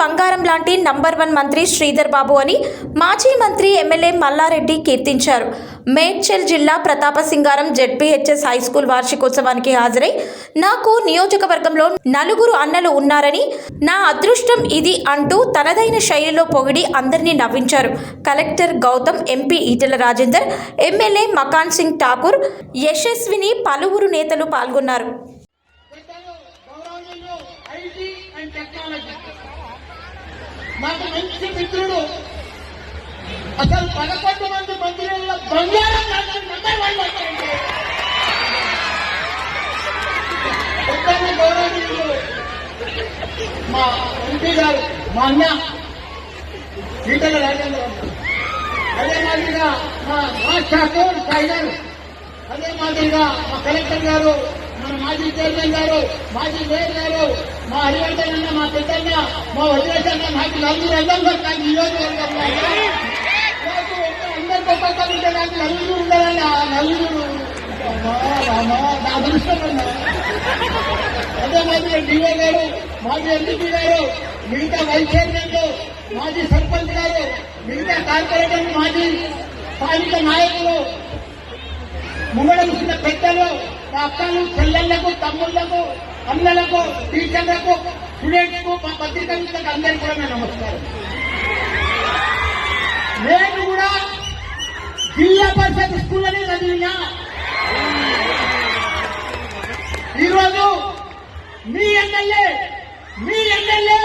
బంగారం లాంటి number one మంత్రి శ్రీధర్ బాబు అని మాజీ మంత్రి ఎమ్మెల్యే మల్లారెడ్డి కీర్తించారు. మేడ్చల్ జిల్లా Prathapa Singaram ZPHS high school వార్షికోత్సవానికి హాజరై నాకు నియోజకవర్గంలో నలుగురు అన్నలు ఉన్నారని నా అదృష్టం ఇది అంటూ తనదైన శైలిలో పొగిడి అందరినీ నవ్వించారు. Collector Gautam MP Etela Rajender MLA Makan Singh Thakur Yashaswini పలువురు నేతలు పాల్గొన్నారు పెద్దలు గౌరవనీయులు ఐటీ అండ్ టెక్నాలజీ నాకు మంచి మిత్రుడు. అసలు పదకొండు మంది మంత్రుల బంగారం లాంటి నెంబర్ వన్ మాట్లాడండి పెద్దలు గౌరవనీయులు మా ఎంపీ గారు మా అన్న ఈటల రాజేంద్ర అదే మాదిరిగా మా రాజ్ ఠాకూర్ టైగర్ అదే మాదిరిగా మా కలెక్టర్ గారు మన మాజీ చైర్మన్ గారు మాజీ మేయర్ గారు మా హరివర్ధన్ అన్న మా పెద్దన్న మా వదిలేశ్ అన్న నాకు నలుగురు అందరం నాకు నియోజకవర్గంలో నాకు అందరితో పక్కన ఉంటే నాకు నలుగురు ఉండాలని ఆ నలుగురు. నా అదృష్టం అదే మాజీ డిఓ గారు మాజీ ఎంపీ గారు మిగతా వైస్ చైర్మన్లు మాజీ సర్పంచ్ గారు మిగతా కార్పొరేటర్ మాజీ స్థానిక నాయకులు ముంగడ కూర్చున్న పెద్దలు మా అక్కలు చెల్లెళ్ళకు తమ్ముళ్ళకు అన్నలకు టీచర్లకు స్టూడెంట్స్కు మా పత్రిక అందరికీ కూడా నేను నమస్కారం. నేను కూడా జిల్లా పరిషత్ స్కూళ్ళని చదివినా. ఈరోజు మీ ఎమ్మెల్యే మీ ఎమ్మెల్యే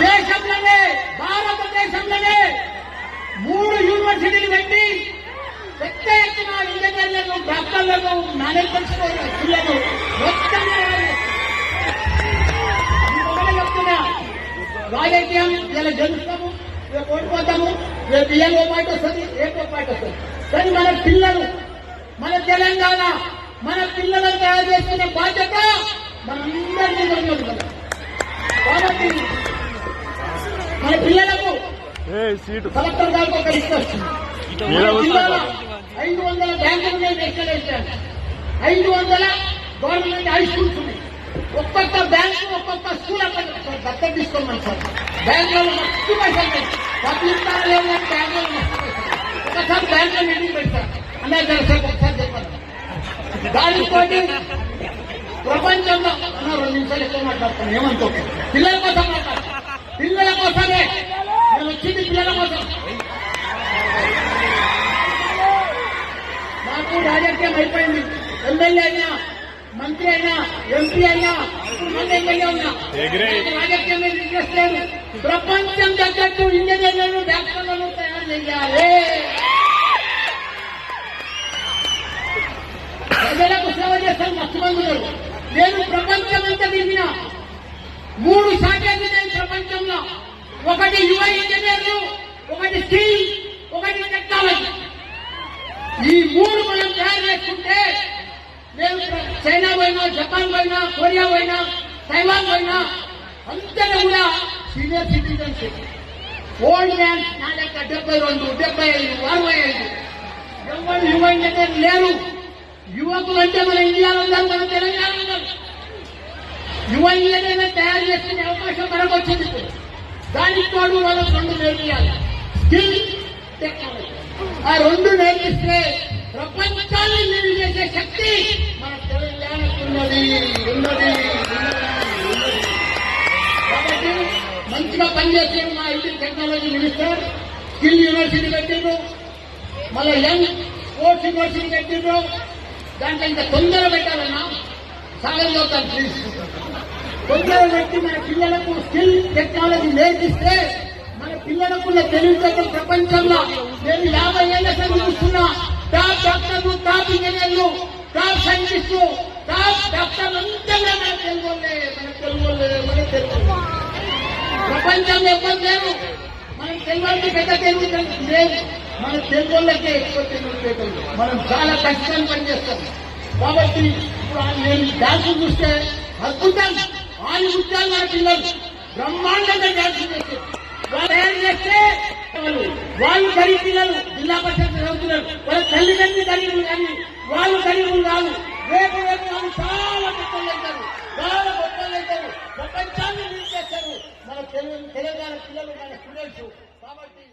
దేశంలోనే భారతదేశంలోనే మూడు యూనివర్సిటీలు పెట్టి పెద్ద ఎత్తున ఇంజనీర్లను డాక్టర్లను మేనేజ్మెంట్ పిల్లలు మొత్తం చెప్తున్నా. రాజకీయం ఇలా గెలుస్తాము రేపు ఓడిపోతాము రేపు ఏం పాట వస్తుంది రేపు పాట వస్తుంది. కానీ మన పిల్లలు మన తెలంగాణ మన పిల్లలను తయారు చేసుకునే బాధ్యత ఉన్నది కాబట్టి మన పిల్లలకు కలెక్టర్ గారికి ఒక జిల్లాలో వస్తారు. ఐదు వందల బ్యాంకులు నేను ఎక్కడేసాను ఐదు వందల గవర్నమెంట్ హై స్కూల్స్ ఉన్నాయి. ఒక్కొక్క బ్యాంకు ఒక్కొక్క స్కూల్ అక్కడ దత్తత తీసుకోమని సార్. బ్యాంకులలో మస్తు పైసలు డబ్బులు ఇస్తారా లేదు కానీ బ్యాంకులో మస్తు పైసలు ఒకసారి బ్యాంకులో మీటింగ్ పెడతారు అన్నయ్య జరసేపు ఒకసారి చెప్పండి. దానితోటి ప్రపంచంలో అన్న రెండు నిమిషాలు ఎక్కువ మాట్లాడతాను. ఏమనుకో పిల్లల కోసం మాట్లాడతాను. పిల్లల కోసమే. నేను వచ్చింది పిల్లల కోసం. నాకు రాజకీయం అయిపోయింది. ఎమ్మెల్యే అయినా మంత్రి అయినా ఎంపీ అయినా మళ్ళీ ఎమ్మెల్యే ఉన్నా ఎగిరే. నాకు రాజకీయం మీద ఇంట్రెస్ట్ లేదు. ప్రపంచం తగ్గట్టు ఇంజనీర్లను డాక్టర్లను తయారు చేయాలి. ప్రజలకు సేవ చేస్తాను ఉన్నారు. నేను ప్రపంచం అంతా తిరిగిన మూడు శాఖలు నేను ప్రపంచంలో ఒకటి యువ ఇంజనీర్లు ఒకటి స్కిల్ ఒకటి టెక్నాలజీ. ఈ మూడు మనం తయారు చేసుకుంటే మేము చైనా పోయినా జపాన్ పోయినా కొరియా పోయినా తైవాన్ పోయినా అందరూ కూడా సీనియర్ సిటిజన్స్. ఓల్డ్ మ్యాన్ నా లెక్క డెబ్బై రెండు డెబ్బై ఐదు అరవై ఐదు. ఎవరు యువ ఇంజనీర్ లేరు. యువకులు అంటే మన ఇండియాలో ఉన్నారు మన తెలంగాణ ఉన్నారు యువ ఇంజనీర్ని తయారు చేసుకునే అవకాశం మనకు వచ్చింది దానికి తోడు మనం రెండు నేర్పియాలి. Skill technology. ఆ రెండు నేర్పిస్తే ప్రపంచాన్ని నిలిచేసే శక్తి మన తెలంగాణకు ఉన్నది. ఉన్నది. ఉన్నది. కాబట్టి మంచిగా పనిచేసే మా IT technology minister skill university పెట్టిండ్రు. మళ్ళీ యంగ్ స్పోర్ట్స్ యూనివర్సిటీ పెట్టిండ్రు. దాంట్లో ఇంకా తొందర పెట్టాలన్నా సాగర్ చదువుతాను ప్లీజ్ తొందర పెట్టి మన పిల్లలకు స్కిల్ టెక్నాలజీ నేర్పిస్తే పిల్లలకున్న తెలివితేటలు ప్రపంచంలో నేను యాభై ఏళ్ళ సంది చూస్తున్నా టాప్ డాక్టర్లు టాప్ ఇంజనీర్లు టాప్ సైంటిస్టు టాప్ డాక్టర్లు అంతా నాకు తెలుగులే మనకు వాళ్ళే, మన తెలుగు ప్రపంచంలో ఎవ్వరు లేరు? మనం తెలుగు పెద్ద తెలుగు లేదు. మన తెలుగులకే వాళ్ళకే ఎక్కువ తెలివితేటలు మనం చాలా కష్టంగా పనిచేస్తాం. కాబట్టి ఇప్పుడు నేను డాన్స్ చూస్తే అద్భుతం. ఆని ఉద్యాలు మన పిల్లలు. బ్రహ్మాండంగా డాన్స్ చేస్తారు తయారు చేస్తే వాళ్ళు వాళ్ళు గరీబ్ పిల్లలు జిల్లా పరిషత్ చదువుతున్నారు. వాళ్ళ తల్లిదండ్రులు గరీబులు కానీ వాళ్ళు గరీబులు కాదు. రేపు రేపు వాళ్ళు చాలా గొప్పలు అవుతారు చాలా గొప్పలు అవుతారు ప్రపంచాన్ని తెలంగాణ పిల్లలు మన స్టూడెంట్స్. కాబట్టి